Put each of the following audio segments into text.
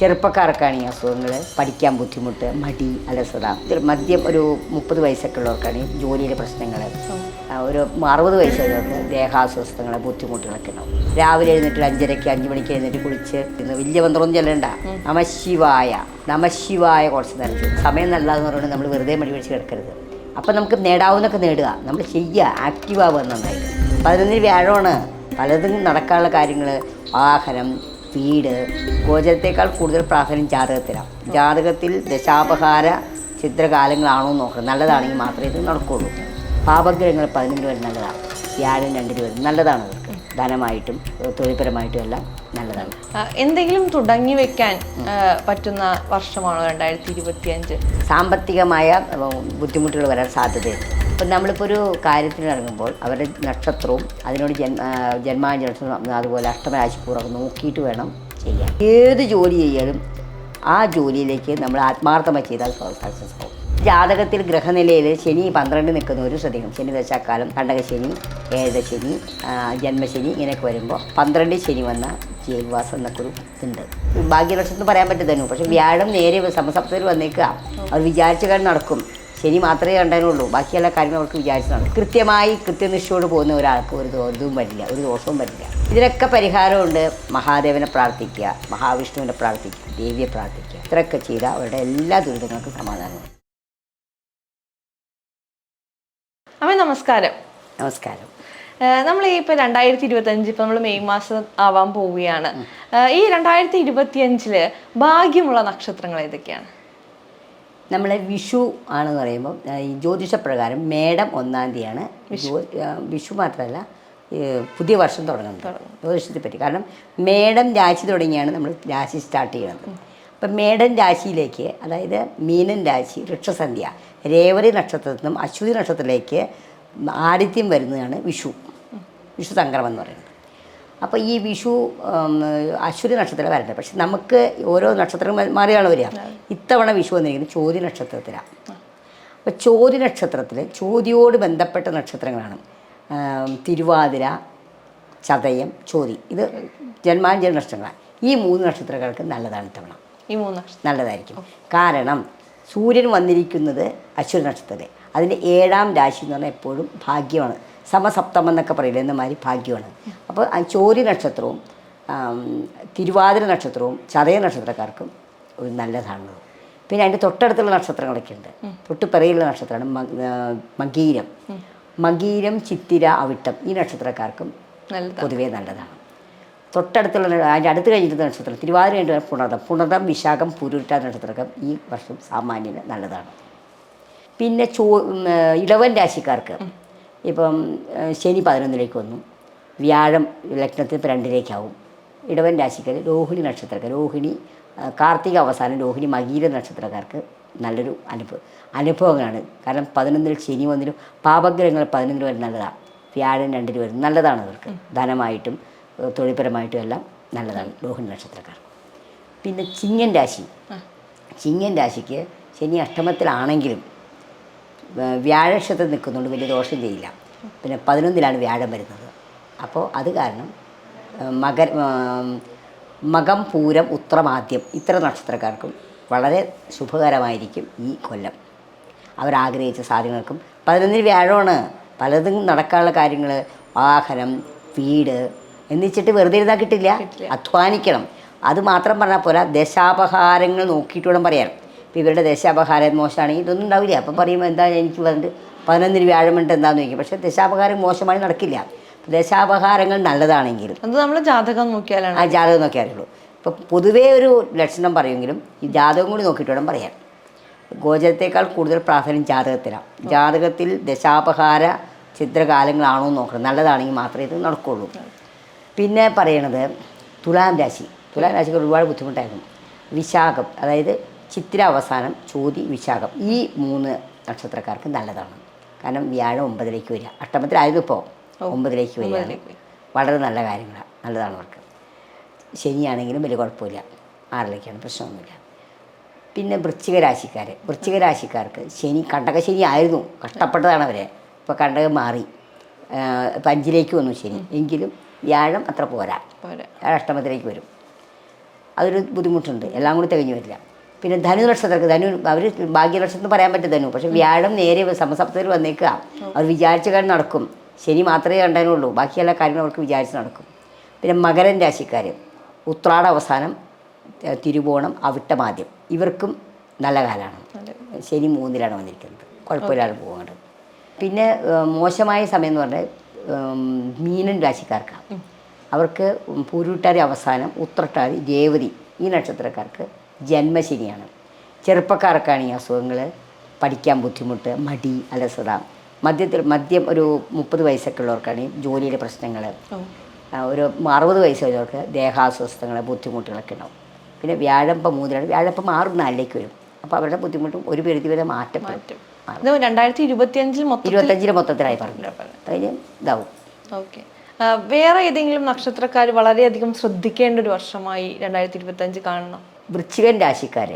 ചെറുപ്പക്കാർക്കാണ് ഈ അസുഖങ്ങൾ പഠിക്കാൻ ബുദ്ധിമുട്ട് മടി അലസത. മദ്യം ഒരു മുപ്പത് വയസ്സൊക്കെ ഉള്ളവർക്കാണ് ജോലിയിലെ പ്രശ്നങ്ങൾ ഒരു അറുപത് വയസ്സുള്ളവർക്ക് ദേഹാസ്വസ്ഥങ്ങൾ ബുദ്ധിമുട്ടുകളൊക്കെ ഉണ്ടാവും. രാവിലെ എഴുന്നേറ്റ് അഞ്ചരയ്ക്ക് അഞ്ച് മണിക്ക് എഴുന്നേറ്റ് കുളിച്ച് ഇന്ന് വലിയ മന്ത്രമൊന്നും ചെല്ലണ്ട. നമശിവായ നമശിവായ കുറച്ച് നേരം. സമയം നല്ലതെന്ന് പറയുന്നത് നമ്മൾ വെറുതെ മടി പിടിച്ച് കിടക്കരുത്. അപ്പം നമുക്ക് നേടാവുന്നൊക്കെ നേടുക. നമ്മൾ ചെയ്യുക. ആക്റ്റീവ് ആവുക നന്നായിട്ട് പതിനൊന്നിന് വ്യാഴമാണ്. പലതും നടക്കാനുള്ള കാര്യങ്ങൾ വാഹനം വീട് ഗോചരത്തേക്കാൾ കൂടുതൽ പ്രാധാന്യം ജാതകത്തിലാണ് ജാതകത്തിൽ ദശാപഹാര ചിത്രകാലങ്ങളാണോ നോക്കുക നല്ലതാണെങ്കിൽ മാത്രമേ ഇത് നടക്കുകയുള്ളൂ പാപഗ്രഹങ്ങൾ പതിനഞ്ച് വരെ നല്ലതാണ്. വ്യാഴം രണ്ടിന് വരും. നല്ലതാണ് അവർക്ക്. ധനമായിട്ടും തൊഴിൽപരമായിട്ടും എല്ലാം നല്ലതാണ്. എന്തെങ്കിലും തുടങ്ങി വെക്കാൻ പറ്റുന്ന വർഷമാണോ രണ്ടായിരത്തി ഇരുപത്തി അഞ്ച് സാമ്പത്തികമായ ബുദ്ധിമുട്ടുകൾ വരാൻ സാധ്യതയുണ്ട്. അപ്പം നമ്മളിപ്പോൾ ഒരു കാര്യത്തിന് ഇറങ്ങുമ്പോൾ അവരുടെ നക്ഷത്രവും അതിനോട് ജന്മ ആ, ജന്മാഞ്ചനക്ഷത്രം അതുപോലെ അഷ്ടമരാശിപ്പൂറൊക്കെ നോക്കിയിട്ട് വേണം ചെയ്യാൻ. ഏത് ജോലി ചെയ്യാലും ആ ജോലിയിലേക്ക് നമ്മൾ ആത്മാർത്ഥമായി ചെയ്താൽ സക്സസ് ആവും ജാതകത്തിൽ ഗ്രഹനിലയിൽ ശനി പന്ത്രണ്ട് ഒരു ശ്രദ്ധിക്കണം. ശനി ദശാക്കാലം കണ്ടകശനി ഏഴശനി ശനി ജന്മശനി ഇങ്ങനെയൊക്കെ വരുമ്പോൾ പന്ത്രണ്ട് ശനി വന്ന ജയിൽവാസം എന്നൊക്കെ ഒരു ഇതുണ്ട്. ഭാഗ്യലക്ഷണം പറയാൻ പറ്റത്തന്നു പക്ഷെ വ്യാഴം നേരെ സമസപ്തത്തിൽ വന്നേക്കുക. അവർ വിചാരിച്ച കാര്യം നടക്കും. ശനി മാത്രമേ കണ്ടതിനുള്ളൂ ബാക്കിയുള്ള കാര്യങ്ങൾ അവർക്ക് വിചാരിച്ചതാണ് കൃത്യമായി കൃത്യനിഷ്ഠയോട് പോകുന്ന ഒരാൾക്ക് ഒരു ഇതും വരില്ല ഒരു ദോഷവും വരില്ല ഇതിനൊക്കെ പരിഹാരമുണ്ട്. മഹാദേവനെ പ്രാർത്ഥിക്കുക മഹാവിഷ്ണുവിനെ പ്രാർത്ഥിക്കുക ദേവിയെ പ്രാർത്ഥിക്കുക. ഇത്രയൊക്കെ ചെയ്താൽ അവരുടെ എല്ലാ ദുരിതങ്ങൾക്കും സമാധാനമാണ് അമ്മ നമസ്കാരം. നമസ്കാരം. നമ്മൾ ഈ ഇപ്പൊ രണ്ടായിരത്തി ഇരുപത്തി അഞ്ച് ഇപ്പൊ നമ്മൾ മെയ് മാസം ആവാൻ പോവുകയാണ്. ഈ രണ്ടായിരത്തി ഇരുപത്തി അഞ്ചിൽ ഭാഗ്യമുള്ള നക്ഷത്രങ്ങൾ ഏതൊക്കെയാണ്? നമ്മളെ വിഷു ആണെന്ന് പറയുമ്പോൾ ഈ ജ്യോതിഷപ്രകാരം മേടം ഒന്നാം തീയതിയാണ്. വിഷു. മാത്രമല്ല പുതിയ വർഷം തുടങ്ങുന്നത്. ജ്യോതിഷത്തെ പറ്റി. കാരണം മേടം രാശി തുടങ്ങിയാണ് നമ്മൾ രാശി സ്റ്റാർട്ട് ചെയ്യുന്നത് അപ്പം മേടൻ രാശിയിലേക്ക് അതായത് മീനൻ രാശി വൃക്ഷസന്ധ്യ രേവതി നക്ഷത്രത്തിൽ നിന്നും അശ്വതി നക്ഷത്രത്തിലേക്ക് ആദിത്യം വരുന്നതാണ് വിഷു. വിഷു സംക്രമം എന്ന് പറയുന്നത്. അപ്പോൾ ഈ വിഷു അശ്വതി നക്ഷത്രത്തിലാണ് വരുന്നത്. പക്ഷെ നമുക്ക് ഓരോ നക്ഷത്രം മാറിയാണ് വരിക. ഇത്തവണ വിഷു വന്നിരിക്കുന്നത് ചോതി നക്ഷത്രത്തിലാണ്. അപ്പോൾ ചോതി നക്ഷത്രത്തിൽ ചോതിയോട് ബന്ധപ്പെട്ട നക്ഷത്രങ്ങളാണ്. തിരുവാതിര ചതയം ചോതി. ഇത് ജന്മാഞ്ചന നക്ഷത്രങ്ങളാണ്. ഈ മൂന്ന് നക്ഷത്രങ്ങൾക്ക് നല്ലതാണ് ഇത്തവണ. ഈ മൂന്ന് നല്ലതായിരിക്കും. കാരണം സൂര്യൻ വന്നിരിക്കുന്നത് അശ്വതി നക്ഷത്രത്തിൽ അതിന്റെ ഏഴാം രാശി എന്ന് പറഞ്ഞാൽ എപ്പോഴും ഭാഗ്യമാണ്. സമസപ്തമം എന്നൊക്കെ പറയില്ല എന്നമാതിരി ഭാഗ്യമാണ്. അപ്പോൾ ചോരി നക്ഷത്രവും തിരുവാതിര നക്ഷത്രവും ചതയ നക്ഷത്രക്കാർക്കും ഒരു നല്ലതാണ് പിന്നെ അതിന്റെ തൊട്ടടുത്തുള്ള നക്ഷത്രങ്ങളൊക്കെ ഉണ്ട്. തൊട്ട് പിറയിലുള്ള നക്ഷത്രമാണ് മകീരം. മകീരം ചിത്തിര അവിട്ടം ഈ നക്ഷത്രക്കാർക്കും പൊതുവേ നല്ലതാണ്. തൊട്ടടുത്തുള്ള അതിന്റെ അടുത്ത് കഴിഞ്ഞിട്ട് നക്ഷത്രം തിരുവാതിര കഴിഞ്ഞിട്ട് പുണർതം പുണർതം വിശാഖം പുരുട്ട നക്ഷത്രക്കം ഈ വർഷം സാമാന്യന് നല്ലതാണ്. പിന്നെ ചോ ഇളവൻ രാശിക്കാർക്ക് ഇപ്പം ശനി പതിനൊന്നിലേക്ക് വന്നു. വ്യാഴം ലഗ്നത്തിൽ ഇപ്പം രണ്ടിലേക്കാവും. ഇടവൻ രാശിക്കാർ രോഹിണി നക്ഷത്രക്കാർ രോഹിണി കാർത്തിക അവസാനം രോഹിണി മകീര നക്ഷത്രക്കാർക്ക് നല്ലൊരു അനുഭവം അനുഭവങ്ങളാണ്. കാരണം പതിനൊന്നിൽ ശനി വന്നിലും പാപഗ്രഹങ്ങൾ പതിനൊന്നിൽ വരെ നല്ലതാണ് വ്യാഴം രണ്ടിൽ വരും നല്ലതാണ് അവർക്ക്. ധനമായിട്ടും തൊഴിൽപരമായിട്ടും എല്ലാം നല്ലതാണ് രോഹിണി നക്ഷത്രക്കാർ പിന്നെ ചിങ്ങൻ രാശി. ചിങ്ങൻ രാശിക്ക് ശനി അഷ്ടമത്തിലാണെങ്കിലും വ്യാഴക്ഷത്തിൽ നിൽക്കുന്നതുകൊണ്ട് വലിയ ദോഷം ചെയ്യില്ല. പിന്നെ പതിനൊന്നിലാണ് വ്യാഴം വരുന്നത്. അപ്പോൾ അത് കാരണം മകര മകം പൂരം ഉത്രമാദ്യം ഇത്ര നക്ഷത്രക്കാർക്കും വളരെ ശുഭകരമായിരിക്കും ഈ കൊല്ലം. അവരാഗ്രഹിച്ച സാധനങ്ങൾക്കും പതിനൊന്നിന് വ്യാഴമാണ്. പലതും നടക്കാനുള്ള കാര്യങ്ങൾ വാഹനം വീട് എന്നിച്ചിട്ട് വെറുതെ ഇരുന്നാൽ കിട്ടില്ല. അധ്വാനിക്കണം. അത് മാത്രം പറഞ്ഞാൽ പോരാ ദശാപഹാരങ്ങൾ നോക്കിയിട്ട് വേണം പറയാൻ. ഇപ്പം ഇവരുടെ ദശാപഹാരം മോശമാണെങ്കിൽ ഇതൊന്നും ഉണ്ടാവില്ല. അപ്പം പറയുമ്പോൾ എന്താ എനിക്ക് പറഞ്ഞിട്ട് പതിനൊന്നിന് വ്യാഴമുണ്ട് എന്താണെന്ന് ചോദിക്കും. പക്ഷേ ദശാപഹാരം മോശമായി നടക്കില്ല. ദശാപഹാരങ്ങൾ നല്ലതാണെങ്കിൽ അത് നമ്മൾ ജാതകം നോക്കിയാലാണ്. ആ ജാതകം നോക്കിയാലേ ഉള്ളൂ. ഇപ്പം പൊതുവേ ഒരു ലക്ഷണം പറയുമെങ്കിലും ഈ ജാതകം കൂടി നോക്കിയിട്ട് വേണം പറയാൻ. ഗോചരത്തേക്കാൾ കൂടുതൽ പ്രാധാന്യം ജാതകത്തിലാണ്. ജാതകത്തിൽ ദശാപഹാര ചിത്രകാലങ്ങളാണോ എന്ന് നോക്കണം. നല്ലതാണെങ്കിൽ മാത്രമേ ഇത് നടക്കുകയുള്ളൂ പിന്നെ പറയണത് തുലാം രാശി. തുലാം രാശിക്ക് ഒരുപാട് ബുദ്ധിമുട്ടായിരുന്നു. വിശാഖം. അതായത് ചിത്ര അവസാനം ചോതി വിശാഖം ഈ മൂന്ന് നക്ഷത്രക്കാർക്ക് നല്ലതാണ്. കാരണം വ്യാഴം ഒമ്പതിലേക്ക് വരിക. അഷ്ടമത്തിലായിരുന്നു ഇപ്പോൾ ഒമ്പതിലേക്ക് വരികയാണ്. വളരെ നല്ല കാര്യങ്ങളാണ് നല്ലതാണ് അവർക്ക്. ശനിയാണെങ്കിലും വലിയ കുഴപ്പമില്ല. ആറിലേക്കാണ് പ്രശ്നമൊന്നുമില്ല. പിന്നെ വൃശ്ചിക രാശിക്കാർ വൃശ്ചിക രാശിക്കാർക്ക് ശനി കണ്ടക ശനി ആയിരുന്നു. കഷ്ടപ്പെട്ടതാണ് അവരെ. ഇപ്പോൾ കണ്ടക മാറി. ഇപ്പം അഞ്ചിലേക്ക് വന്നു ശനി. എങ്കിലും വ്യാഴം അത്ര പോരാ. അഷ്ടമത്തിലേക്ക് വരും. അതൊരു ബുദ്ധിമുട്ടുണ്ട്. എല്ലാം കൂടി തികഞ്ഞു വരില്ല. പിന്നെ ധനു നക്ഷത്രക്ക് ധനു അവർ ഭാഗ്യനക്ഷത്രം എന്ന് പറയാൻ പറ്റും ധനു. പക്ഷെ വ്യാഴം നേരെ സമസപ്തത്തിൽ വന്നേക്കുക. അവർ വിചാരിച്ച കാര്യം നടക്കും. ശനി മാത്രമേ കണ്ടതിനുള്ളൂ ബാക്കി എല്ലാ കാര്യങ്ങളും അവർക്ക് വിചാരിച്ച് നടക്കും. പിന്നെ മകരൻ രാശിക്കാർ ഉത്രാട അവസാനം തിരുവോണം അവിട്ടമാദ്യം. ഇവർക്കും നല്ല കാലമാണ്. ശനി മൂന്നിലാണ് വന്നിരിക്കുന്നത്. കുഴപ്പമില്ലാതെ പോകുന്നുണ്ട് പിന്നെ മോശമായ സമയം എന്ന് പറഞ്ഞാൽ മീനൻ രാശിക്കാർക്കാണ്. അവർക്ക് പൂരുട്ടാതി അവസാനം ഉത്രട്ടാതി രേവതി ഈ നക്ഷത്രക്കാർക്ക് ജന്മശനിയാണ്. ചെറുപ്പക്കാർക്കാണ് ഈ അസുഖങ്ങൾ പഠിക്കാൻ ബുദ്ധിമുട്ട് മടി അലസത. മദ്യത്തിൽ മദ്യം ഒരു മുപ്പത് വയസ്സൊക്കെ ഉള്ളവർക്കാണ് ജോലിയിലെ പ്രശ്നങ്ങൾ ഒരു അറുപത് വയസ്സ് കഴിഞ്ഞവർക്ക് ദേഹാസ്വസ്ഥങ്ങൾ ബുദ്ധിമുട്ടുകളൊക്കെ ഉണ്ടാവും. പിന്നെ വ്യാഴപ്പം മൂന്നിലാണ് വ്യാഴപ്പം ആറും നാലിലേക്ക് വരും. അപ്പോൾ അവരുടെ ബുദ്ധിമുട്ടും ഒരു പരിധി വരെ മാറ്റം. രണ്ടായിരത്തി ഇരുപത്തി അഞ്ചിൽ മൊത്തം ഇരുപത്തഞ്ചിന് മൊത്തത്തിലായി പറഞ്ഞു. കഴിഞ്ഞ് ഇതാവും. ഓക്കെ. വേറെ ഏതെങ്കിലും നക്ഷത്രക്കാർ വളരെയധികം ശ്രദ്ധിക്കേണ്ട ഒരു വർഷമായി രണ്ടായിരത്തി ഇരുപത്തഞ്ച് കാണണം വൃശ്ചികൻ രാശിക്കാർ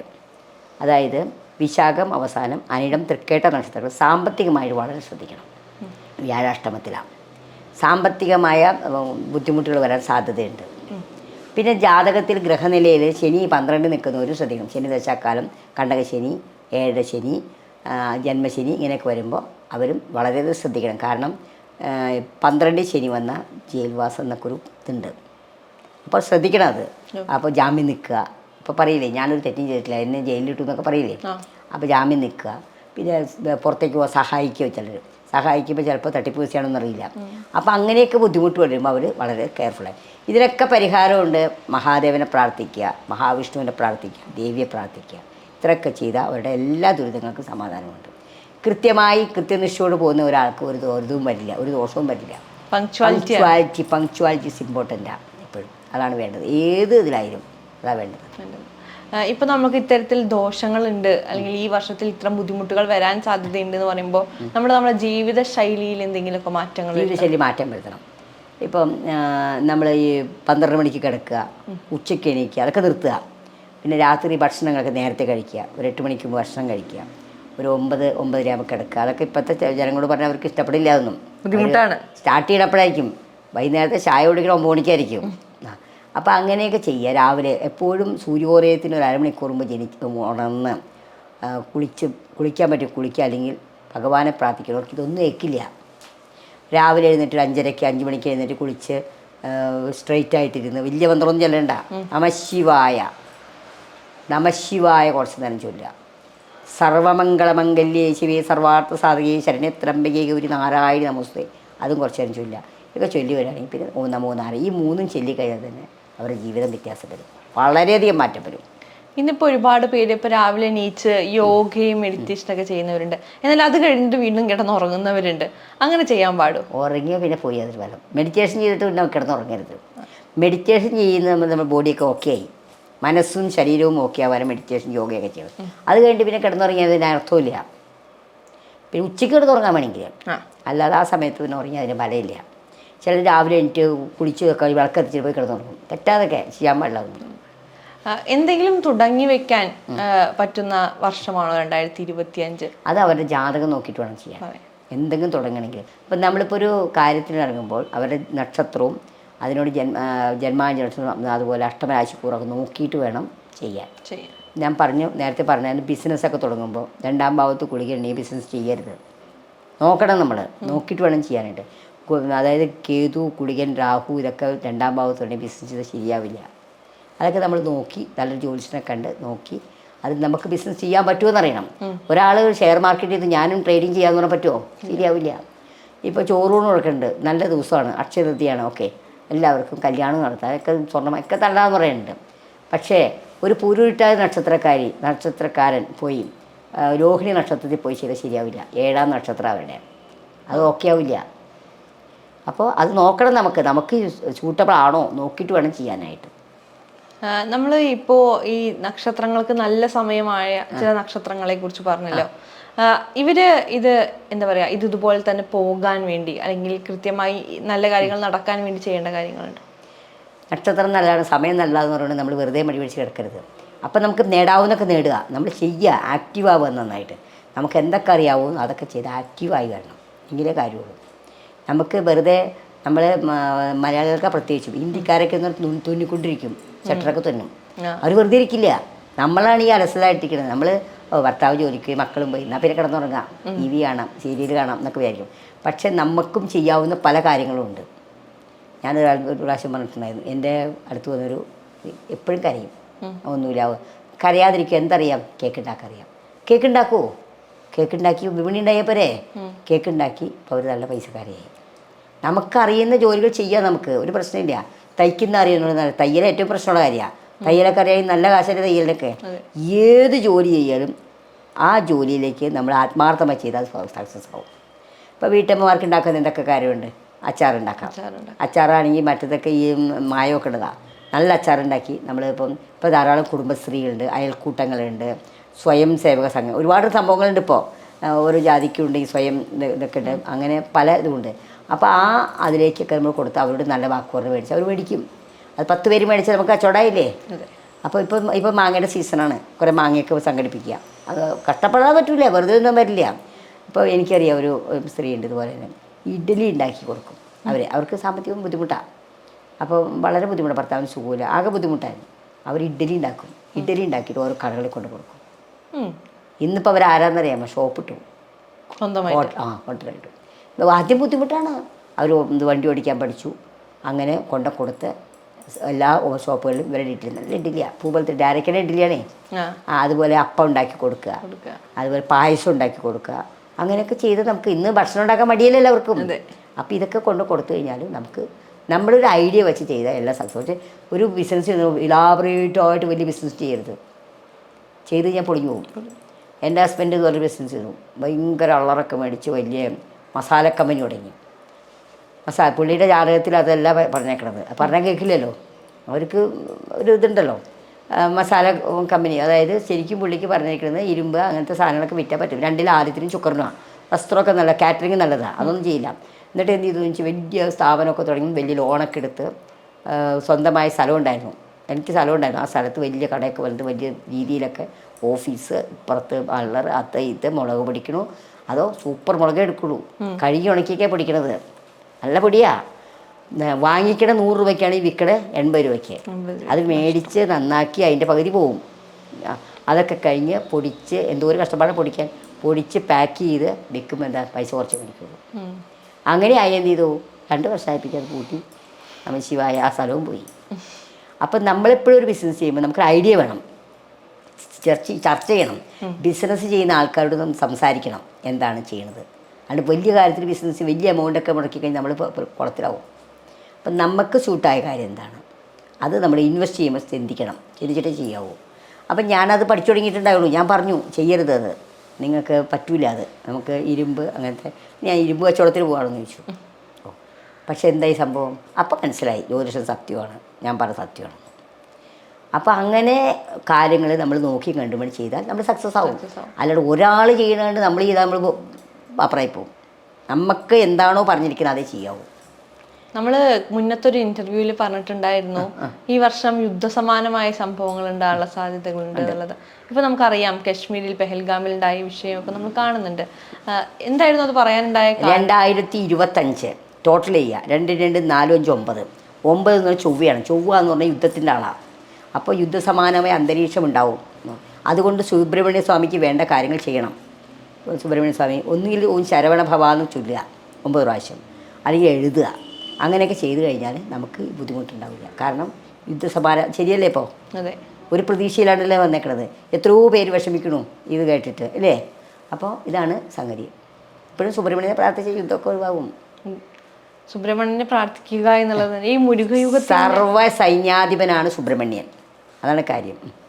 അതായത് വിശാഖം അവസാനം അനിടം തൃക്കേട്ട നക്ഷത്രങ്ങൾ സാമ്പത്തികമായിട്ട് വളരെ ശ്രദ്ധിക്കണം. വ്യാഴാഷ്ടമത്തിലാണ് സാമ്പത്തികമായ ബുദ്ധിമുട്ടുകൾ വരാൻ സാധ്യതയുണ്ട്. പിന്നെ ജാതകത്തിൽ ഗ്രഹനിലയിൽ ശനി പന്ത്രണ്ട് നിൽക്കുന്നവരും ശ്രദ്ധിക്കണം. ശനി ദശാക്കാലം കണ്ടകശനി ഏഴര ശനി ജന്മശനി ഇങ്ങനെയൊക്കെ വരുമ്പോൾ അവരും വളരെ ശ്രദ്ധിക്കണം. കാരണം പന്ത്രണ്ട് ശനി വന്ന ജയിൽവാസം എന്നൊക്കെ ഒരു ഇതുണ്ട്. അപ്പോൾ ശ്രദ്ധിക്കണം അത്. അപ്പോൾ ജാമ്യം നിൽക്കുക. ഇപ്പോൾ പറയില്ലേ ഞാനൊരു തെറ്റും ചെയ്തിട്ടില്ല എന്നെ ജയിലിലിട്ടു എന്നൊക്കെ പറയില്ലേ? അപ്പോൾ ജാമ്യം നിൽക്കുക. പിന്നെ പുറത്തേക്ക് പോകാൻ സഹായിക്കുക ചിലർ സഹായിക്കുമ്പോൾ ചിലപ്പോൾ തട്ടിപ്പ് കേസാണെന്ന് അറിയില്ല. അപ്പോൾ അങ്ങനെയൊക്കെ ബുദ്ധിമുട്ട് വരുമ്പോൾ അവർ വളരെ കെയർഫുള്ളായി ഇതിനൊക്കെ പരിഹാരമുണ്ട്. മഹാദേവനെ പ്രാർത്ഥിക്കുക മഹാവിഷ്ണുവിനെ പ്രാർത്ഥിക്കുക ദേവിയെ പ്രാർത്ഥിക്കുക. ഇത്രയൊക്കെ ചെയ്താൽ അവരുടെ എല്ലാ ദുരിതങ്ങൾക്കും സമാധാനമുണ്ട്. കൃത്യമായി കൃത്യനിഷ്ഠയോട് പോകുന്ന ഒരാൾക്ക് ഒരു ദോ- ഒരു വരില്ല ഒരു ദോഷവും വരില്ല. പങ്ക്ച്വാലിറ്റി പങ്ക്ച്വാലിറ്റി ഇമ്പോർട്ടന്റാണ് എപ്പോഴും. അതാണ് വേണ്ടത്. ഏത് ഇതിലായാലും. അതാണ് വേണ്ടത്. ഇപ്പൊ നമുക്ക് ഇത്തരത്തിൽ ദോഷങ്ങളുണ്ട്. അല്ലെങ്കിൽ ഈ വർഷത്തിൽ ഇത്ര ബുദ്ധിമുട്ടുകൾ വരാൻ സാധ്യതയുണ്ട് എന്ന് പറയുമ്പോൾ നമ്മൾ നമ്മുടെ ജീവിത ശൈലിയിൽ എന്തെങ്കിലുമൊക്കെ മാറ്റങ്ങൾ ജീവിതശൈലി മാറ്റം വരുത്തണം. ഇപ്പം നമ്മൾ ഈ പന്ത്രണ്ട് മണിക്ക് കിടക്കുക ഉച്ചയ്ക്ക് എണീക്കുക അതൊക്കെ നിർത്തുക. പിന്നെ രാത്രി ഭക്ഷണങ്ങളൊക്കെ നേരത്തെ കഴിക്കുക. ഒരു എട്ട് മണിക്ക് മുമ്പ് ഭക്ഷണം കഴിക്കുക. ഒരു ഒമ്പത് ഒമ്പതര ആകുമ്പോൾ കിടക്കുക. അതൊക്കെ ഇപ്പോഴത്തെ ജനങ്ങളോട് പറഞ്ഞാൽ അവർക്ക് ഇഷ്ടപ്പെടില്ല അതൊന്നും. ബുദ്ധിമുട്ടാണ്. സ്റ്റാർട്ട് ചെയ്യണപ്പോഴായിരിക്കും. വൈകുന്നേരത്തെ ചായ കുടിക്കണം ഒമ്പത് മണിക്കായിരിക്കും. അപ്പോൾ അങ്ങനെയൊക്കെ ചെയ്യുക രാവിലെ എപ്പോഴും സൂര്യോദയത്തിന് ഒരു അരമണിക്കൂർ മുമ്പ് ജനിച്ച് ഉണർന്ന് കുളിച്ച് കുളിക്കാൻ പറ്റും. കുളിക്കുക അല്ലെങ്കിൽ ഭഗവാനെ പ്രാർത്ഥിക്കുന്നവർക്ക് ഇതൊന്നും ഏക്കില്ല. രാവിലെ എഴുന്നേറ്റ് ഒരു അഞ്ചരയ്ക്ക് അഞ്ച് മണിക്ക് എഴുന്നേറ്റ് കുളിച്ച് സ്ട്രെയിറ്റ് ആയിട്ടിരുന്ന് വലിയ മന്ത്രമൊന്നും ചൊല്ലണ്ട. നമശിവായ നമശിവായ കുറച്ച് നേരം ചൊല്ലുക. സർവമംഗളമംഗല്യേ ശിവേ സർവാർത്ഥ സാധകേ ശരണ്യത്രംബകേ ഗൗരി നാരായണി നമസ്തേ. അതും കുറച്ച് നേരം ചൊല്ലുക. ഇതൊക്കെ ചൊല്ലി വരികയാണെങ്കിൽ പിന്നെ ഓ നമോ നാരായണ. ഈ മൂന്നും ചൊല്ലിക്കഴിഞ്ഞാൽ തന്നെ അവരുടെ ജീവിതം വ്യത്യാസപ്പെടും. വളരെയധികം മാറ്റം വരും ഇന്നിപ്പോൾ ഒരുപാട് പേര് ഇപ്പോൾ രാവിലെ എണീച്ച് യോഗയും മെഡിറ്റേഷനൊക്കെ ചെയ്യുന്നവരുണ്ട്. എന്നാൽ അത് കഴിഞ്ഞിട്ട് വീണ്ടും കിടന്നുറങ്ങുന്നവരുണ്ട്. അങ്ങനെ ചെയ്യാൻ പാടും? ഉറങ്ങിയാൽ പിന്നെ പോയി അതിന് ഫലം. മെഡിറ്റേഷൻ ചെയ്തിട്ട് പിന്നെ കിടന്നുറങ്ങരുത്. മെഡിറ്റേഷൻ ചെയ്യുന്ന നമ്മുടെ ബോഡിയൊക്കെ ഓക്കെ ആയി. മനസ്സും ശരീരവും ഓക്കെ ആവാനും മെഡിറ്റേഷൻ യോഗയൊക്കെ ചെയ്യും അത് കഴിഞ്ഞിട്ട് പിന്നെ കിടന്നുറങ്ങിയതിന് അർത്ഥമില്ല പിന്നെ ഉച്ചയ്ക്ക് കിടന്നുറങ്ങാൻ വേണമെങ്കിൽ. അല്ലാതെ ആ സമയത്ത് പിന്നെ ഉറങ്ങി അതിന് ഫലമില്ല. ചിലർ രാവിലെ എണീറ്റ് കുളിച്ച് വെക്കാൻ വിളക്കത്തിച്ച് പോയി കിടന്നുറങ്ങും തെറ്റാതൊക്കെ ചെയ്യാൻ പാടില്ല എന്തെങ്കിലും തുടങ്ങി വെക്കാൻ പറ്റുന്ന വർഷമാണോ രണ്ടായിരത്തി ഇരുപത്തി അഞ്ച് അത് അവരുടെ ജാതകം നോക്കിയിട്ട് വേണം ചെയ്യാൻ. എന്തെങ്കിലും തുടങ്ങണമെങ്കിൽ. ഇപ്പം നമ്മളിപ്പോൾ ഒരു കാര്യത്തിന് ഇറങ്ങുമ്പോൾ അവരുടെ നക്ഷത്രവും അതിനോട് ജന്മ ആ, ജന്മാഞ്ചനക്ഷത്രം അതുപോലെ അഷ്ടമരാശിക്കൂറൊക്കെ നോക്കിയിട്ട് വേണം ചെയ്യാൻ. ഞാൻ പറഞ്ഞു നേരത്തെ പറഞ്ഞാൽ ബിസിനസ്സൊക്കെ തുടങ്ങുമ്പോൾ രണ്ടാം ഭാവത്ത് കുളിക്കണമെങ്കിൽ ബിസിനസ് ചെയ്യരുത്. നോക്കണം നമ്മൾ നോക്കിയിട്ട് വേണം ചെയ്യാനായിട്ട്. അതായത് കേതു കുടികൻ രാഹു ഇതൊക്കെ രണ്ടാം ഭാവത്തുണ്ടെങ്കിൽ ബിസിനസ് ചെയ്താൽ ശരിയാവില്ല. അതൊക്കെ നമ്മൾ നോക്കി നല്ലൊരു ജോലിസിനെ കണ്ട് നോക്കി അത് നമുക്ക് ബിസിനസ് ചെയ്യാൻ പറ്റുമോ എന്നറിയണം ഒരാൾ ഷെയർ മാർക്കറ്റിൽ നിന്ന് ഞാനും ട്രേഡിങ് ചെയ്യാമെന്ന് പറഞ്ഞാൽ പറ്റുമോ ശരിയാവില്ല. ഇപ്പോൾ ചോറൂണ് കൊടുക്കുന്നുണ്ട് നല്ല ദിവസമാണ്. അക്ഷയതൃതിയാണ്. ഓക്കെ. എല്ലാവർക്കും കല്യാണം നടത്താം. ഒക്കെ സ്വർണം ഒക്കെ തള്ളാന്ന് പറയുന്നുണ്ട്. പക്ഷേ ഒരു പുരുട്ടായ നക്ഷത്രക്കാരി നക്ഷത്രക്കാരൻ പോയി രോഹിണി നക്ഷത്രത്തിൽ പോയി ചെയ്താൽ ശരിയാവില്ല. ഏഴാം നക്ഷത്രം അവരുടെ. അത് ഓക്കെ ആവില്ല. അപ്പോൾ അത് നോക്കണം നമുക്ക്. നമുക്ക് സൂട്ടബിൾ ആണോ? നോക്കിയിട്ട് വേണം ചെയ്യാനായിട്ട്. നമ്മൾ ഇപ്പോൾ ഈ നക്ഷത്രങ്ങൾക്ക് നല്ല സമയമായ ചില നക്ഷത്രങ്ങളെ കുറിച്ച് പറഞ്ഞല്ലോ. ഇവർ ഇത് എന്താ പറയാ ഇത് ഇതുപോലെ തന്നെ പോകാൻ വേണ്ടി അല്ലെങ്കിൽ കൃത്യമായി നല്ല കാര്യങ്ങൾ നടക്കാൻ വേണ്ടി ചെയ്യേണ്ട കാര്യങ്ങളുണ്ട്. നക്ഷത്രം നല്ലതാണ് സമയം നല്ലതെന്ന് പറയുന്നത് നമ്മൾ വെറുതെ മടി പിടിച്ച് കിടക്കരുത്. അപ്പം നമുക്ക് നേടാവുന്നൊക്കെ നേടുക. നമ്മൾ ചെയ്യുക ആക്റ്റീവ് ആവുക നന്നായിട്ട്. നമുക്ക് എന്തൊക്കെ അറിയാവോ അതൊക്കെ ചെയ്ത് ആക്റ്റീവായി വരണം. എങ്കിലേ കാര്യമുള്ളൂ. നമുക്ക് വെറുതെ നമ്മൾ മലയാളികൾക്ക് പ്രത്യേകിച്ചും ഹിന്ദിക്കാരൊക്കെ എന്ന് തുന്നിക്കൊണ്ടിരിക്കും ചട്ടറൊക്കെ തുന്നും. അവർ വെറുതെ ഇരിക്കില്ല. നമ്മളാണ് ഈ അലസലായിട്ടിരിക്കുന്നത്. നമ്മൾ ഭർത്താവ് ജോലിക്ക് മക്കളും പോയി എന്നാൽ പിന്നെ കിടന്നുറങ്ങാം. ടി വി കാണാം സീരിയൽ കാണാം എന്നൊക്കെ വിചാരിക്കും. പക്ഷെ നമുക്കും ചെയ്യാവുന്ന പല കാര്യങ്ങളും ഉണ്ട് ഞാൻ ഒരു ഒരു പ്രാവശ്യം പറഞ്ഞിട്ടുണ്ടായിരുന്നു. എന്റെ അടുത്ത് വന്നൊരു എപ്പോഴും കരയും. ഒന്നുമില്ല. കരയാതിരിക്കുക എന്തറിയാം? കേക്ക് ഉണ്ടാക്കറിയാം കേക്ക് ഉണ്ടാക്കുമോ കേക്ക് ഉണ്ടാക്കി വിപണി ഉണ്ടായപ്പോരേ കേക്കുണ്ടാക്കി കേക്ക് ഉണ്ടാക്കി ഇപ്പോൾ അവർ നല്ല പൈസക്കാരെയായി. നമുക്കറിയുന്ന ജോലികൾ ചെയ്യാം നമുക്ക് ഒരു പ്രശ്നമില്ല. തയ്ക്കുന്ന അറിയുന്നത് തയ്യൽ ഏറ്റവും പ്രശ്നമുള്ള കാര്യമാണ് തയ്യലൊക്കെ അറിയാം നല്ല കാശിന്റെ തയ്യലിനൊക്കെ. ഏത് ജോലി ചെയ്യാലും ആ ജോലിയിലേക്ക് നമ്മൾ ആത്മാർത്ഥമായി ചെയ്താൽ സക്സസ് ആവും. ഇപ്പോൾ വീട്ടമ്മമാർക്ക് ഉണ്ടാക്കുന്ന എന്തൊക്കെ കാര്യമുണ്ട്? അച്ചാറുണ്ടാക്കാം അച്ചാറുണ്ട് അച്ചാറാണെങ്കിൽ മറ്റതൊക്കെ ഈ മായമൊക്കെ ഉള്ളതാണ് നല്ല അച്ചാറുണ്ടാക്കി നമ്മളിപ്പം ഇപ്പോൾ ധാരാളം കുടുംബശ്രീകളുണ്ട് അയൽക്കൂട്ടങ്ങളുണ്ട്. സ്വയം സേവക സംഘം. ഒരുപാട് സംഭവങ്ങളുണ്ട് ഇപ്പോൾ ഓരോ ജാതിക്കുണ്ട് ഈ സ്വയം ഇതൊക്കെ ഉണ്ട്. അങ്ങനെ പല ഇതുമുണ്ട്. അപ്പോൾ ആ അതിലേക്കൊക്കെ നമ്മൾ കൊടുത്ത് അവരോട് നല്ല വാക്ക് വാക്കുകൾ മേടിച്ച് അവർ മേടിക്കും. അത് പത്ത് പേര് മേടിച്ചാൽ നമുക്ക് കച്ചവടമായില്ലേ അപ്പോൾ ഇപ്പം ഇപ്പോൾ മാങ്ങയുടെ സീസണാണ് കുറേ മാങ്ങയൊക്കെ സംഘടിപ്പിക്കുക. അത് കഷ്ടപ്പെടാതെ പറ്റില്ല വെറുതെ ഒന്നും വരില്ല. ഇപ്പോൾ എനിക്കറിയാം ഒരു സ്ത്രീ ഉണ്ട് ഇതുപോലെ തന്നെ. ഇഡ്ഡലി ഉണ്ടാക്കി കൊടുക്കും അവർ അവർക്ക് സാമ്പത്തികം ബുദ്ധിമുട്ടാണ് അപ്പോൾ വളരെ ബുദ്ധിമുട്ടാണ് ഭർത്താവിന് സുഖമില്ല. ആകെ ബുദ്ധിമുട്ടായിരുന്നു. അവർ ഇഡ്ഡലി ഉണ്ടാക്കും. ഇഡ്ഡലി ഉണ്ടാക്കിയിട്ട് ഓരോ കടകളിൽ കൊണ്ട് കൊടുക്കും. ഇന്നിപ്പോൾ അവർ ആരാന്നറിയാമോ? ഷോപ്പിട്ടു. ആ ഇത് ആദ്യം ബുദ്ധിമുട്ടാണ്. അവർ ഇത് വണ്ടി ഓടിക്കാൻ പഠിച്ചു. അങ്ങനെ കൊണ്ട കൊടുത്ത് എല്ലാ ഷോപ്പുകളിലും ഇവരുടെ ഇഡ്ഡലി നല്ല ഇഡ്ഡലിയാണ് പൂപോലത്തെ ഡയറക്റ്റ് ഇഡ്ഡലിയാണേ അതുപോലെ അപ്പം ഉണ്ടാക്കി കൊടുക്കുക. അതുപോലെ പായസം ഉണ്ടാക്കി കൊടുക്കുക. അങ്ങനെയൊക്കെ ചെയ്ത് നമുക്ക് ഇന്ന് ഭക്ഷണം ഉണ്ടാക്കാൻ മടിയല്ലേ എല്ലാവർക്കും. അപ്പോൾ ഇതൊക്കെ കൊണ്ട് കൊടുത്തു കഴിഞ്ഞാൽ നമുക്ക് നമ്മളൊരു ഐഡിയ വെച്ച് ചെയ്താൽ എല്ലാ സക്സസ് പക്ഷേ ഒരു ബിസിനസ് ഇലാബറേറ്റ് ആയിട്ട് വലിയ ബിസിനസ് ചെയ്യരുത്. ചെയ്ത് ഞാൻ പൊളിഞ്ഞു പോകും. എന്റെ ഹസ്ബൻഡ് ഇതുപോലെ ബിസിനസ് ചെയ്തു. ഭയങ്കര അള്ളറൊക്കെ മേടിച്ച് വലിയ മസാല കമ്പനി തുടങ്ങി. മസാല പുള്ളിയുടെ ജാതകത്തിൽ അതല്ല പറഞ്ഞേക്കണത്. പറഞ്ഞാൽ കേൾക്കില്ലല്ലോ. അവർക്ക് ഒരു ഇതുണ്ടല്ലോ. മസാല കമ്പനി അതായത് ശരിക്കും പുള്ളിക്ക് പറഞ്ഞേക്കുന്നത് ഇരുമ്പ് അങ്ങനത്തെ സാധനങ്ങളൊക്കെ വിറ്റാൻ പറ്റും. രണ്ടിൽ ആദ്യത്തിനും ചുക്കറിനുമാണ് വസ്ത്രമൊക്കെ നല്ല കാറ്ററിങ് നല്ലതാണ് അതൊന്നും ചെയ്യില്ല. എന്നിട്ട് എന്ത് ചെയ്തു വെച്ചാൽ വലിയ സ്ഥാപനമൊക്കെ തുടങ്ങി. വലിയ ലോണൊക്കെ എടുത്ത് സ്വന്തമായ സ്ഥലം ഉണ്ടായിരുന്നു. എനിക്ക് സ്ഥലം ഉണ്ടായിരുന്നു ആ സ്ഥലത്ത് വലിയ കടയൊക്കെ വലുത് വലിയ രീതിയിലൊക്കെ ഓഫീസ് ഇപ്പുറത്ത് വള്ളർ അത്ത ഇത് മുളക് പിടിക്കണു. അതോ സൂപ്പർ മുളകേ എടുക്കുള്ളൂ. കഴുകി ഉണക്കിയൊക്കെ പിടിക്കണത്. നല്ല പൊടിയാ. വാങ്ങിക്കണ നൂറ് രൂപയ്ക്കാണ് ഈ വിൽക്കണ എൺപത് രൂപയ്ക്ക്. അത് മേടിച്ച് നന്നാക്കി അതിന്റെ പകുതി പോവും. അതൊക്കെ കഴിഞ്ഞ് പൊടിച്ച് എന്തോ ഒരു കഷ്ടപ്പാട് പൊടിക്കാൻ. പൊടിച്ച് പാക്ക് ചെയ്ത് വിൽക്കുമ്പോൾ എന്താ പൈസ കുറച്ച് മേടിക്കുള്ളൂ. അങ്ങനെ ആയി എന്ത് ചെയ്തു? രണ്ട് വർഷമായിപ്പിച്ച് അത് കൂട്ടി നമ്മൾ ശിവായ ആ സ്ഥലവും പോയി. അപ്പം നമ്മളെപ്പോഴും ഒരു ബിസിനസ് ചെയ്യുമ്പോൾ നമുക്ക് ഐഡിയ വേണം. ചർച്ച ചർച്ച ചെയ്യണം. ബിസിനസ് ചെയ്യുന്ന ആൾക്കാരോട് നമ്മൾ സംസാരിക്കണം. എന്താണ് ചെയ്യണത്? അതുകൊണ്ട് വലിയ കാര്യത്തിൽ ബിസിനസ് വലിയ എമൗണ്ടൊക്കെ മുടക്കി കഴിഞ്ഞാൽ നമ്മൾ കുളത്തിലാവും. അപ്പം നമുക്ക് സൂട്ടായ കാര്യം എന്താണ്? അത് നമ്മൾ ഇൻവെസ്റ്റ് ചെയ്യുമ്പോൾ ചിന്തിക്കണം. ചിന്തിച്ചിട്ടേ ചെയ്യാവൂ. അപ്പം ഞാനത് പഠിച്ചു തുടങ്ങിയിട്ടുണ്ടാവുള്ളൂ ഞാൻ പറഞ്ഞു ചെയ്യരുത് അത്. നിങ്ങൾക്ക് പറ്റൂല അത്. നമുക്ക് ഇരുമ്പ് അങ്ങനത്തെ ഞാൻ ഇരുമ്പ് കച്ചവടത്തിന് പോകാമെന്ന് ചോദിച്ചു. പക്ഷെ എന്തായി സംഭവം? അപ്പം മനസ്സിലായി ജ്യോതിഷം സത്യമാണ് ഞാൻ പറഞ്ഞ സത്യമാണ്. അപ്പോൾ അങ്ങനെ കാര്യങ്ങൾ നമ്മൾ നോക്കി കണ്ടുപണി ചെയ്താൽ നമ്മൾ സക്സസ് ആവും. അല്ലാണ്ട് ഒരാൾ ചെയ്യണത് നമ്മൾ ചെയ്താൽ നമ്മൾ അപ്പുറമായി പോകും നമുക്ക് എന്താണോ പറഞ്ഞിരിക്കുന്നത് അതേ ചെയ്യാവൂ. നമ്മൾ മുന്നത്തൊരു ഇന്റർവ്യൂവിൽ പറഞ്ഞിട്ടുണ്ടായിരുന്നു ഈ വർഷം യുദ്ധസമാനമായ സംഭവങ്ങൾ ഉണ്ടാകാനുള്ള സാധ്യതകളുണ്ട് എന്നുള്ളത്. ഇപ്പൊ നമുക്കറിയാം കശ്മീരിൽ പെഹൽഗാമിൽ ഉണ്ടായ വിഷയമൊക്കെ നമ്മൾ കാണുന്നുണ്ട്. എന്തായിരുന്നു അത് പറയാനുണ്ടായ? രണ്ടായിരത്തി ഇരുപത്തഞ്ച്. ടോട്ടൽ ചെയ്യുക. രണ്ട് രണ്ട് നാലും അഞ്ച് ഒമ്പത്. ഒമ്പത് എന്ന് പറഞ്ഞാൽ ചൊവ്വയാണ്. ചൊവ്വ എന്ന് പറഞ്ഞാൽ യുദ്ധത്തിന്റെ ആളാണ്. അപ്പോൾ യുദ്ധസമാനമായ അന്തരീക്ഷം ഉണ്ടാവും. അതുകൊണ്ട് സുബ്രഹ്മണ്യ സ്വാമിക്ക് വേണ്ട കാര്യങ്ങൾ ചെയ്യണം. സുബ്രഹ്മണ്യ സ്വാമി ഒന്നുകിൽ ശരവണ ഭവാന്ന് ചൊല്ലുക ഒമ്പത് പ്രാവശ്യം. അല്ലെങ്കിൽ എഴുതുക. അങ്ങനെയൊക്കെ ചെയ്തു കഴിഞ്ഞാൽ നമുക്ക് ബുദ്ധിമുട്ടുണ്ടാവില്ല. കാരണം യുദ്ധസമാന ശരിയല്ലേ ഇപ്പോൾ? അതെ. ഒരു പ്രതീക്ഷയിലാണല്ലേ വന്നേക്കണത്? എത്രയോ പേര് വിഷമിക്കണു ഇത് കേട്ടിട്ട് അല്ലേ? അപ്പോൾ ഇതാണ് സംഗതി. ഇപ്പോഴും സുബ്രഹ്മണ്യനെ പ്രാർത്ഥിച്ച യുദ്ധമൊക്കെ ഒഴിവാകും. സുബ്രഹ്മണ്യനെ പ്രാർത്ഥിക്കുക എന്നുള്ളത് ഈ മുരുകയുഗ സർവ സൈന്യാധിപനാണ് സുബ്രഹ്മണ്യൻ. അതാണ് കാര്യം.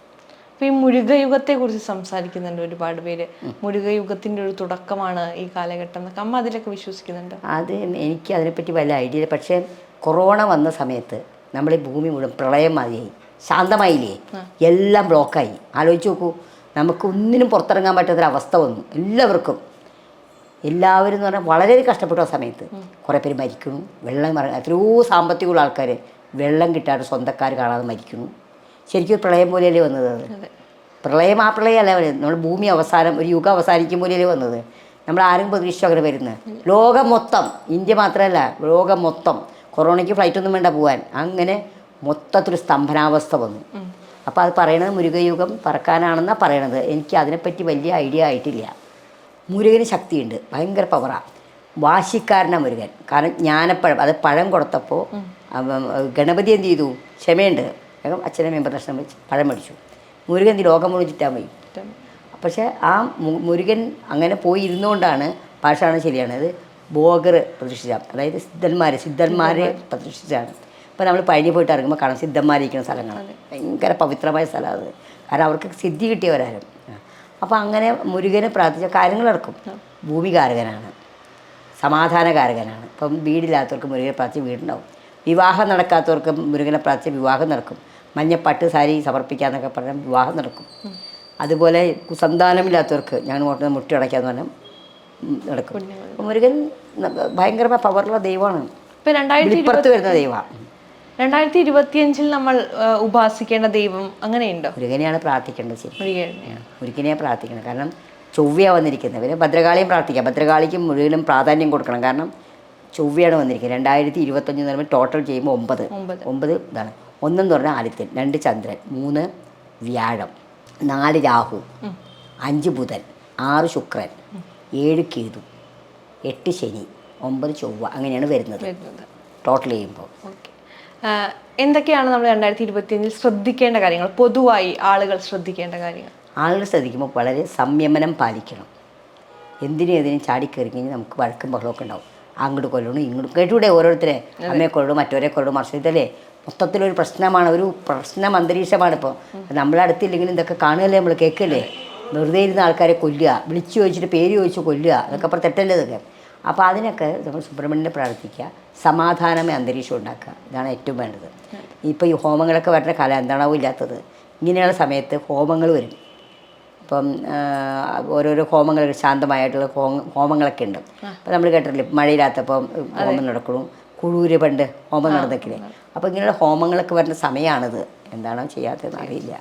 ഇപ്പൊ ഈ മുരുകയുഗത്തെ കുറിച്ച് സംസാരിക്കുന്നുണ്ട് ഒരുപാട് പേര്. മുരുകയുഗത്തിന്റെ ഒരു തുടക്കമാണ് ഈ കാലഘട്ടം എന്നൊക്കെ അമ്മ അതിലൊക്കെ വിശ്വസിക്കുന്നുണ്ട്. അത് എനിക്ക് അതിനെപ്പറ്റി വലിയ ഐഡിയ ഇല്ല. പക്ഷേ കൊറോണ വന്ന സമയത്ത് നമ്മുടെ ഭൂമി മുഴുവൻ പ്രളയം മാതിരിയായി ശാന്തമായില്ലേ? എല്ലാം ബ്ലോക്കായി. ആലോചിച്ച് നോക്കൂ. നമുക്ക് ഒന്നിനും പുറത്തിറങ്ങാൻ പറ്റാത്തൊരവസ്ഥ വന്നു. എല്ലാവർക്കും. എല്ലാവരും എന്ന് പറഞ്ഞാൽ വളരെ കഷ്ടപ്പെട്ടു ആ സമയത്ത് കുറേ പേര് മരിക്കുന്നു. വെള്ളം ഇറങ്ങ എത്രയോ സാമ്പത്തികമുള്ള ആൾക്കാർ വെള്ളം കിട്ടാതെ സ്വന്തക്കാർ കാണാതെ മരിക്കുന്നു. ശരിക്കും പ്രളയം പോലെയല്ലേ വന്നത് അത്? പ്രളയം ആ പ്രളയമല്ല നമ്മൾ ഭൂമി അവസാനം ഒരു യുഗം അവസാനിക്കും പോലെയല്ലേ വന്നത്? നമ്മൾ ആരും പ്രതീക്ഷിച്ചു അങ്ങനെ വരുന്നത് ലോകം മൊത്തം ഇന്ത്യ മാത്രമല്ല ലോകം മൊത്തം കൊറോണയ്ക്ക് ഫ്ലൈറ്റ് ഒന്നും വേണ്ട പോകാൻ അങ്ങനെ മൊത്തത്തിലൊരു സ്തംഭനാവസ്ഥ വന്നു. അപ്പോൾ അത് പറയണത് മുരുകയുഗം പറക്കാനാണെന്നാണ് പറയണത്. എനിക്ക് അതിനെപ്പറ്റി വലിയ ഐഡിയ ആയിട്ടില്ല. മുരുകന് ശക്തിയുണ്ട്. ഭയങ്കര പവറാണ് വാശിക്കാരനാണ് മുരുകൻ. കാരണം ജ്ഞാനപ്പഴം അത് പഴം കൊടുത്തപ്പോൾ ഗണപതി എന്ത് ചെയ്തു? ക്ഷമയുണ്ട്. അദ്ദേഹം അച്ഛനെ പ്രദർശനം വെച്ച് പഴം മേടിച്ചു. മുരുകൻ എന്ത് ലോകം മുഴുവൻ പോയി. പക്ഷേ ആ മുരുകൻ അങ്ങനെ പോയി ഇരുന്നുകൊണ്ടാണ് ഭാഷയാണ് ശരിയാണ്. അത് ബോഗർ പ്രതിഷ്ഠിച്ച അതായത് സിദ്ധന്മാർ സിദ്ധന്മാരെ പ്രതിഷ്ഠിച്ചാണ് ഇപ്പോൾ നമ്മൾ പഴനി പോയിട്ട് ഇറങ്ങുമ്പോൾ കാണാം സിദ്ധന്മാരിക്കുന്ന സ്ഥലങ്ങളാണ്. ഭയങ്കര പവിത്രമായ സ്ഥലമാണ് അത്. കാരണം അവർക്ക് സിദ്ധി കിട്ടിയവരാരും. അപ്പോൾ അങ്ങനെ മുരുകനെ പ്രാർത്ഥിച്ച കാര്യങ്ങൾ നടക്കും. ഭൂമികാരകനാണ്. സമാധാനകാരകനാണ്. ഇപ്പം വീടില്ലാത്തവർക്ക് മുരുകനെ പ്രാർത്ഥിച്ച് വീടുണ്ടാവും. വിവാഹം നടക്കാത്തവർക്ക് മുരുകനെ പ്രാർത്ഥിച്ച് വിവാഹം നടക്കും. മഞ്ഞപ്പട്ട് സാരി സമർപ്പിക്കാന്നൊക്കെ പറഞ്ഞാൽ വിവാഹം നടക്കും. അതുപോലെ സന്താനമില്ലാത്തവർക്ക് ഞാൻ ഓട്ടുന്ന മുട്ടി അടയ്ക്കാന്ന് പറഞ്ഞാൽ നടക്കും. മുരുകൻ ഭയങ്കരമായ പവറുള്ള ദൈവമാണ്. ഇപ്പം രണ്ടായിരത്തി വരുന്ന ദൈവമാണ്. രണ്ടായിരത്തി ഇരുപത്തിയഞ്ചിൽ നമ്മൾ ഉപാസിക്കേണ്ട ദൈവം അങ്ങനെയുണ്ടോ? മുരുകനെയാണ് പ്രാർത്ഥിക്കേണ്ടത് ശരി. മുരുകനെയാണ് പ്രാർത്ഥിക്കണം. കാരണം ചൊവ്വയാണ് വന്നിരിക്കുന്നത്. പിന്നെ ഭദ്രകാളിയും പ്രാർത്ഥിക്കാം. ഭദ്രകാളിക്കും മുഴുവനും പ്രാധാന്യം കൊടുക്കണം. കാരണം ചൊവ്വയാണ് വന്നിരിക്കുന്നത്. രണ്ടായിരത്തി ഇരുപത്തഞ്ച് എന്ന് പറയുമ്പോൾ ടോട്ടൽ ചെയ്യുമ്പോൾ ഒമ്പത്. ഒമ്പത്. ഇതാണ്. ഒന്നെന്ന് പറഞ്ഞാൽ ആദിത്യൻ രണ്ട് ചന്ദ്രൻ മൂന്ന് വ്യാഴം നാല് രാഹു അഞ്ച് ബുധൻ ആറ് ശുക്രൻ ഏഴ് കേതു എട്ട് ശനി ഒമ്പത് ചൊവ്വ അങ്ങനെയാണ് വരുന്നത്. വരുന്നത്. ടോട്ടൽ ചെയ്യുമ്പോൾ. ഓക്കെ. എന്തൊക്കെയാണ് നമ്മൾ രണ്ടായിരത്തി ഇരുപത്തിയഞ്ചിൽ ശ്രദ്ധിക്കേണ്ട കാര്യങ്ങൾ? പൊതുവായി ആളുകൾ ശ്രദ്ധിക്കേണ്ട കാര്യങ്ങൾ. ആളുകൾ ശ്രദ്ധിക്കുമ്പോൾ വളരെ സംയമനം പാലിക്കണം. എന്തിനും ഏതിനും ചാടിക്കയറി കഴിഞ്ഞാൽ നമുക്ക് വഴക്കും ബഹളമൊക്കെ ഉണ്ടാവും. അങ്ങോട്ട് കൊല്ലണം ഇങ്ങോട്ട് കേട്ടൂടെ ഓരോരുത്തരെ. അമ്മയെ കൊല്ലണം മറ്റോരെ കൊല്ലണം മറിച്ചല്ലേ മൊത്തത്തിലൊരു പ്രശ്നമാണ് ഒരു പ്രശ്നം അന്തരീക്ഷമാണ് ഇപ്പോൾ നമ്മളെ അടുത്തില്ലെങ്കിലും ഇതൊക്കെ കാണുകയല്ലേ നമ്മൾ കേൾക്കല്ലേ? വെറുതെ ഇരുന്ന ആൾക്കാരെ കൊല്ലുക വിളിച്ചു ചോദിച്ചിട്ട് പേര് ചോദിച്ച് കൊല്ലുക അതൊക്കെ അപ്പുറം തെറ്റല്ലേ ഇതൊക്കെ? അപ്പോൾ അതിനൊക്കെ നമ്മൾ സുബ്രഹ്മണ്യനെ പ്രാർത്ഥിക്കുക. സമാധാനമേ അന്തരീക്ഷം ഉണ്ടാക്കുക. ഇതാണ് ഏറ്റവും വേണ്ടത്. ഇപ്പോൾ ഈ ഹോമങ്ങളൊക്കെ വരുന്ന കാലം എന്താണോ ഇല്ലാത്തത്. ഇങ്ങനെയുള്ള സമയത്ത് ഹോമങ്ങൾ വരും. ഇപ്പം ഓരോരോ ഹോമങ്ങൾ ശാന്തമായിട്ടുള്ള ഹോ ഹോമങ്ങളൊക്കെ ഉണ്ട്. അപ്പോൾ നമ്മൾ കേട്ടിട്ടില്ലേ മഴയില്ലാത്തപ്പം ഹോമം നടക്കണു. കുഴൂര് പണ്ട് ഹോമം നടന്നിട്ടില്ലേ അപ്പോൾ ഇങ്ങനെയുള്ള ഹോമങ്ങളൊക്കെ വരുന്ന സമയമാണിത് എന്താണോ ചെയ്യാത്തതെന്ന് അറിയില്ല.